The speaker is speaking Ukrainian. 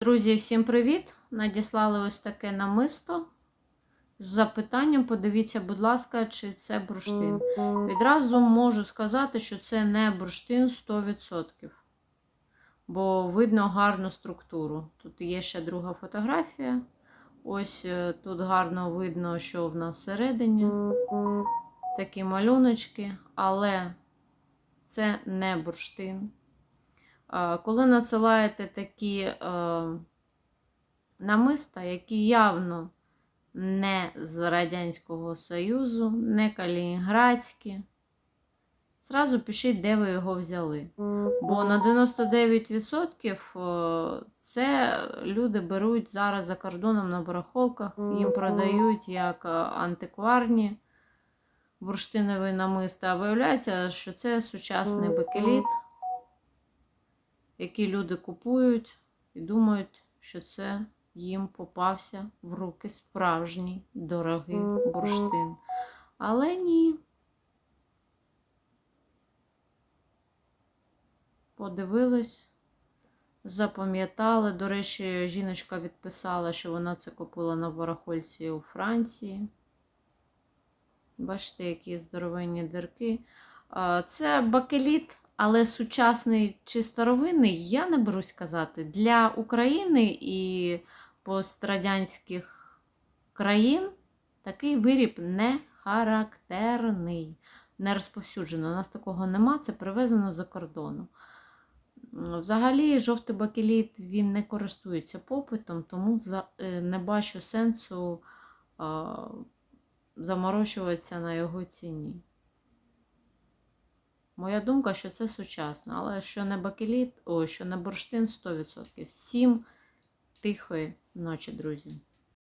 Друзі, всім привіт! Надіслали ось таке намисто з запитанням. Подивіться, будь ласка, чи це бурштин. Відразу можу сказати, що це не бурштин 100%. Бо видно гарну структуру. Тут є ще друга фотографія. Ось е, тут гарно видно, що в нас всередині. Такі малюночки, але це не бурштин. Коли надсилаєте такі е, намиста, які явно не з Радянського Союзу, не калінінградські, зразу пишіть, де ви його взяли. Бо на 99% е, це люди беруть зараз за кордоном на барахолках, їм продають як е, антикварні бурштинові намиста. А виявляється, що це сучасний бакеліт, який люди купують і думають, що це їм попався в руки справжній дорогий бурштин. Але ні. Подивились, запам'ятали. До речі, жіночка відписала, що вона це купила на барахольці у Франції. Бачите, які здоровенні дирки. Це бакеліт, але сучасний чи старовинний, я не берусь казати. Для України і пострадянських країн такий виріб не характерний, не розповсюджено. У нас такого нема, це привезено за кордону. Взагалі, жовтий бакеліт він не користується попитом, тому е, не бачу сенсу заморочуватися на його ціні. Моя думка, що це сучасно, але що не бакеліт, о, що не бурштин 100%. Всім тихої ночі, друзі.